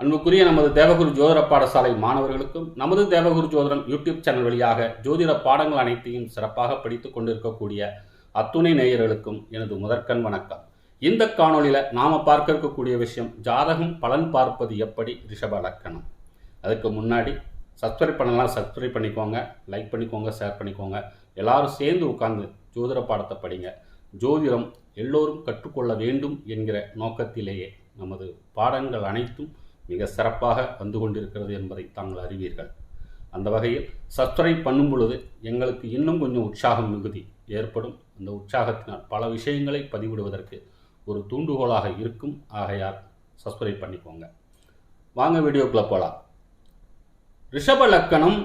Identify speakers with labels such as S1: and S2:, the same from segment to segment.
S1: அன்புக்குரிய நமது தேவகுரு ஜோதிட பாடசாலை மாணவர்களுக்கும் நமது தேவகுரு ஜோதிடம் யூடியூப் சேனல் வழியாக ஜோதிட பாடங்கள் அனைத்தையும் சிறப்பாக படித்துக் கொண்டிருக்கக்கூடிய அத்துணை நேயர்களுக்கும் எனது முதற்கண் வணக்கம். இந்த காணொளியில் நாம் பார்க்க இருக்கக்கூடிய விஷயம் ஜாதகம் பலன் பார்ப்பது எப்படி? ரிஷப லக்கணம். அதுக்கு முன்னாடி சப்ஸ்கிரைப் பண்ணலாம் சப்ஸ்கிரைப் பண்ணிக்கோங்க லைக் பண்ணிக்கோங்க ஷேர் பண்ணிக்கோங்க. எல்லாரும் சேர்ந்து உட்கார்ந்து ஜோதிட பாடத்தை படிங்க. ஜோதிடம் எல்லோரும் கற்றுக்கொள்ள வேண்டும் என்கிற நோக்கத்திலேயே நமது பாடங்கள் அனைத்தும் மிக சிறப்பாக வந்து கொண்டிருக்கிறது என்பதை தாங்கள் அறிவீர்கள். அந்த வகையில் சப்ஸ்கிரைப் பண்ணும் பொழுது எங்களுக்கு இன்னும் கொஞ்சம் உற்சாகம் மிகுதி ஏற்படும். அந்த உற்சாகத்தினால் பல விஷயங்களை பதிவிடுவதற்கு ஒரு தூண்டுகோலாக இருக்கும். ஆகையால் சப்ஸ்கிரைப் பண்ணிக்கோங்க. வாங்க வீடியோக்குள்ளே போகலாம் ரிஷப லக்கணம்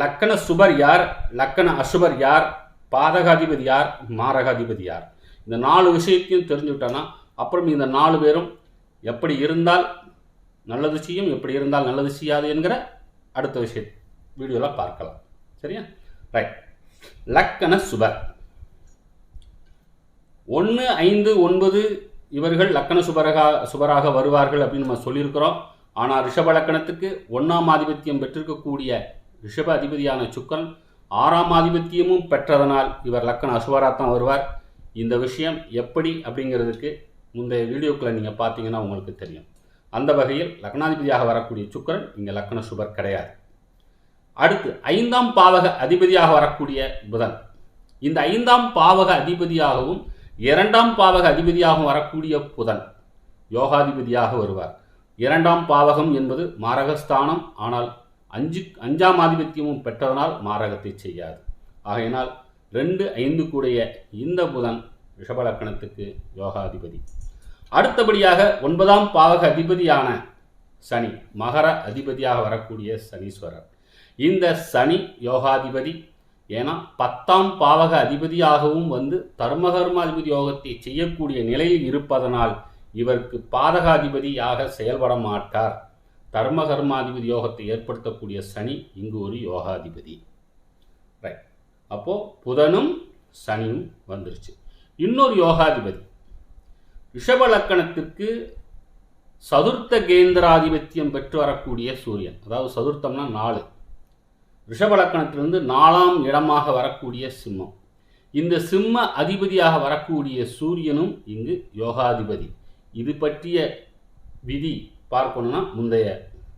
S1: லக்கண சுபர் யார் லக்கண அசுபர் யார் பாதகாதிபதி யார் மாரகாதிபதி யார்? இந்த நாலு விஷயத்தையும் தெரிஞ்சுக்கிட்டோன்னா அப்புறம் இந்த நாலு பேரும் எப்படி இருந்தால் நல்லது செய்யும் எப்படி இருந்தால் நல்லது செய்யாது என்கிற அடுத்த விஷயம் வீடியோவில் பார்க்கலாம். சரியா? ரைட் லக்கண சுபர் ஒன்று ஐந்து ஒன்பது இவர்கள் லக்கண சுபரகா சுபராக வருவார்கள் அப்படின்னு நம்ம சொல்லியிருக்கிறோம். ஆனால் ரிஷப லக்கணத்துக்கு ஒன்றாம் ஆதிபத்தியம் பெற்றிருக்கக்கூடிய ரிஷப அதிபதியான சுக்கன் ஆறாம் ஆதிபத்தியமும் பெற்றதனால் இவர் லக்கண அசுவராக தான் வருவார். இந்த விஷயம் எப்படி அப்படிங்கிறதுக்கு முந்தைய வீடியோக்களை நீங்கள் பார்த்தீங்கன்னா உங்களுக்கு தெரியும். அந்த வகையில் லக்னாதிபதியாக வரக்கூடிய சுக்கரன் இங்கே லக்ன சுபர் கிடையாது. அடுத்து ஐந்தாம் பாவக அதிபதியாக வரக்கூடிய புதன். இந்த ஐந்தாம் பாவக அதிபதியாகவும் இரண்டாம் பாவக அதிபதியாகவும் வரக்கூடிய புதன் யோகாதிபதியாக வருவார். இரண்டாம் பாவகம் என்பது மாரகஸ்தானம் ஆனால் அஞ்சு அஞ்சாம் ஆதிபத்தியமும் பெற்றதனால் மாரகத்தை செய்யாது. ஆகையினால் ரெண்டு ஐந்து கூடிய இந்த புதன் ரிஷபலக்கணத்துக்கு யோகாதிபதி. அடுத்தபடியாக ஒன்பதாம் பாவக அதிபதியான சனி மகர அதிபதியாக வரக்கூடிய சனீஸ்வரர். இந்த சனி யோகாதிபதி ஏன்னா பத்தாம் பாவக அதிபதியாகவும் வந்து தர்மகர்மாதிபதி யோகத்தை செய்யக்கூடிய நிலையில் இருப்பதனால் இவருக்கு பாதகாதிபதியாக செயல்பட மாட்டார். தர்மகர்மாதிபதி யோகத்தை ஏற்படுத்தக்கூடிய சனி இங்கு ஒரு யோகாதிபதி. ரைட் அப்போது புதனும் சனியும் வந்துருச்சு. இன்னொரு யோகாதிபதி. ரிஷப லக்கணத்திற்கு சதுர்த்த கேந்திராதிபத்தியம் பெற்று வரக்கூடிய சூரியன். அதாவது சதுர்த்தம்னா நாலு. ரிஷப லக்கணத்திலிருந்து நாலாம் இடமாக வரக்கூடிய சிம்மம். இந்த சிம்ம அதிபதியாக வரக்கூடிய சூரியனும் இங்கு யோகாதிபதி. இது பற்றிய விதி பார்க்கணும்னா முந்தைய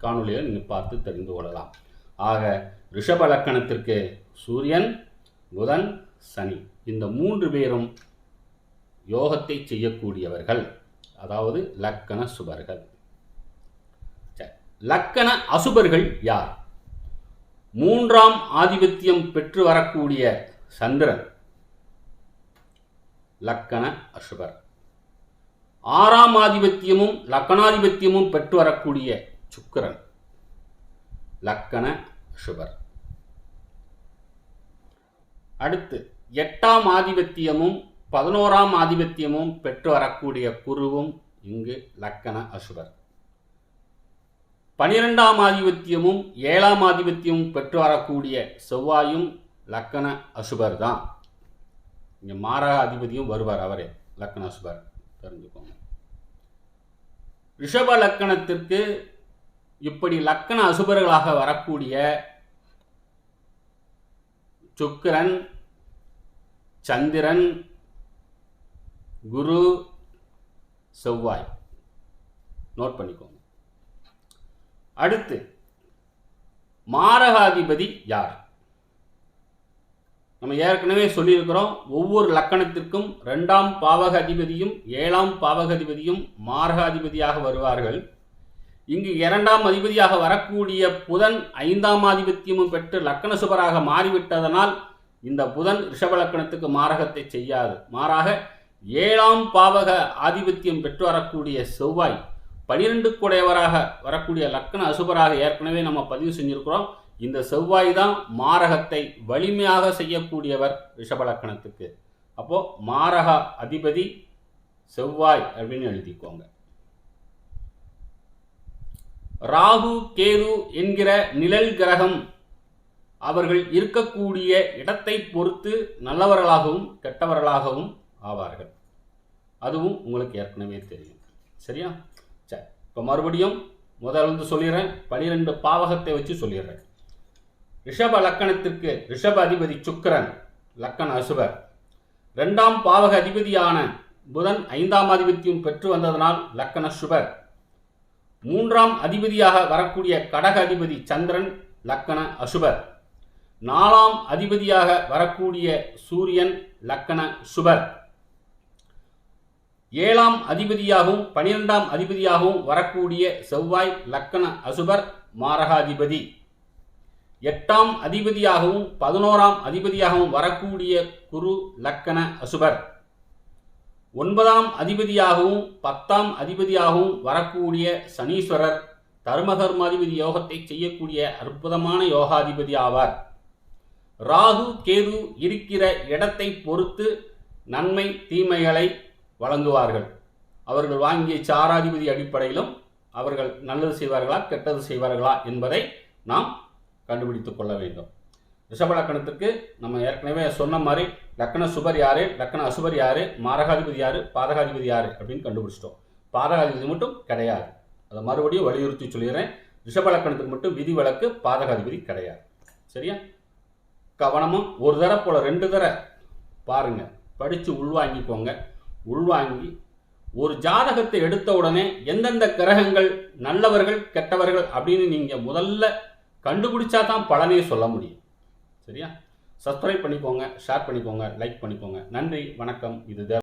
S1: காணொலியை நீங்கள் பார்த்து தெரிந்து கொள்ளலாம். ஆக ரிஷப லக்கணத்திற்கு சூரியன் புதன் சனி. இந்த மூன்று பேரும் யோகத்தை செய்யக்கூடியவர்கள் அதாவது லக்கண சுபர்கள். லக்கண அசுபர்கள் யார்? மூன்றாம் ஆதிபத்தியம் பெற்று வரக்கூடிய சந்திரன் லக்கண அசுபர். ஆறாம் ஆதிபத்தியமும் லக்கணாதிபத்தியமும் பெற்று வரக்கூடிய சுக்கிரன் லக்கண அசுபர். அடுத்து எட்டாம் ஆதிபத்தியமும் பதினோராம் ஆதிபத்தியமும் பெற்று வரக்கூடிய குருவும் இங்கு லக்கண அசுரர். பனிரெண்டாம் ஆதிபத்தியமும் ஏழாம் ஆதிபத்தியமும் பெற்று வரக்கூடிய செவ்வாயும் லக்கண அசுபர் தான். இங்கே மாரக அதிபதியும் வருவார் அவரே லக்கண அசுபர் தெரிஞ்சுக்கோங்க. ரிஷப லக்கணத்திற்கு இப்படி லக்கண அசுபர்களாக வரக்கூடிய சுக்கிரன் சந்திரன் குரு செவ்வாய். நோட் பண்ணிக்கோங்க. அடுத்து மாரகாதிபதி யார்? நம்ம ஏற்கனவே சொல்லியிருக்கிறோம் ஒவ்வொரு லக்கணத்திற்கும் ரெண்டாம் பாவக அதிபதியும் ஏழாம் பாவக அதிபதியும் மாரகாதிபதியாக வருவார்கள். இங்கு இரண்டாம் அதிபதியாக வரக்கூடிய புதன் ஐந்தாம் ஆதிபத்தியமும் பெற்று லக்கண சுபராக மாறிவிட்டதனால் இந்த புதன் ரிஷப லக்கணத்துக்கு மாரகத்தை செய்யாது. மாறாக ஏழாம் பாவக ஆதிபத்தியம் பெற்று வரக்கூடிய செவ்வாய் பனிரெண்டு குடையவராக வரக்கூடிய லக்கண அசுபராக ஏற்கனவே நம்ம பதிவு செஞ்சுருக்கிறோம். இந்த செவ்வாய் தான் மாரகத்தை வலிமையாக செய்யக்கூடியவர் ரிஷப லக்கணத்துக்கு. மாரக அதிபதி செவ்வாய் அப்படின்னு எழுதிக்கோங்க. ராகு கேது என்கிற நிழல் கிரகம் அவர்கள் இருக்கக்கூடிய இடத்தை பொறுத்து நல்லவர்களாகவும் கெட்டவர்களாகவும் ஆவார்கள். அதுவும் உங்களுக்கு ஏற்கனவே தெரியும். சரியா? சரி இப்போ மறுபடியும் முதல்ல சொல்லிடுறேன். பனிரெண்டு பாவகத்தை வச்சு சொல்லிடுறேன். ரிஷப லக்கணத்திற்கு ரிஷப அதிபதி சுக்கிரன் லக்கண அசுபர். ரெண்டாம் பாவக அதிபதியான புதன் ஐந்தாம் அதிபதியும் பெற்று வந்ததனால் லக்கண சுபர். மூன்றாம் அதிபதியாக வரக்கூடிய கடக அதிபதி சந்திரன் லக்கண அசுபர். நாலாம் அதிபதியாக வரக்கூடிய சூரியன் லக்கண சுபர். ஏழாம் அதிபதியாகவும் பனிரெண்டாம் அதிபதியாகவும் வரக்கூடிய செவ்வாய் லக்கண அசுபர் மாரகாதிபதி. எட்டாம் அதிபதியாகவும் பதினோராம் அதிபதியாகவும் வரக்கூடிய குரு லக்கண அசுபர். ஒன்பதாம் அதிபதியாகவும் பத்தாம் அதிபதியாகவும் வரக்கூடிய சனீஸ்வரர் தர்மகர்மாதிபதி யோகத்தை செய்யக்கூடிய அற்புதமான யோகாதிபதி ஆவார். ராகு கேது இருக்கிற இடத்தை பொறுத்து நன்மை தீமைகளை வழங்குவார்கள். அவர்கள் வாங்கிய சாராதிபதி அடிப்படையிலும் அவர்கள் நல்லது செய்வார்களா கெட்டது செய்வார்களா என்பதை நாம் கண்டுபிடித்துக் கொள்ள வேண்டும். ரிஷப லக்கணத்துக்கு நம்ம ஏற்கனவே சொன்ன மாதிரி லக்கண சுபர் யாரு லக்கண அசுபர் யாரு மாரகாதிபதி யாரு பாதகாதிபதி யாரு அப்படின்னு கண்டுபிடிச்சிட்டோம். பாதகாதிபதி மட்டும் கிடையாது. அதை மறுபடியும் வலியுறுத்தி சொல்லிடுறேன். ரிஷப லக்கணத்துக்கு மட்டும் விதி விலக்கு பாதகாதிபதி கிடையாது. சரியா? கவனமும் ஒரு தடவை போல ரெண்டு தடவை பாருங்க. படித்து உள்வாங்கிக்கோங்க. உள்வாங்கி ஒரு ஜாதகத்தை எடுத்த உடனே எந்தெந்த கிரகங்கள் நல்லவர்கள் கெட்டவர்கள் அப்படின்னு நீங்கள் முதல்ல கண்டுபிடிச்சா தான் பலனே சொல்ல முடியும். சரியா? சப்ஸ்கிரைப் பண்ணிக்கோங்க ஷேர் பண்ணிக்கோங்க லைக் பண்ணிக்கோங்க. நன்றி வணக்கம். இது தேவ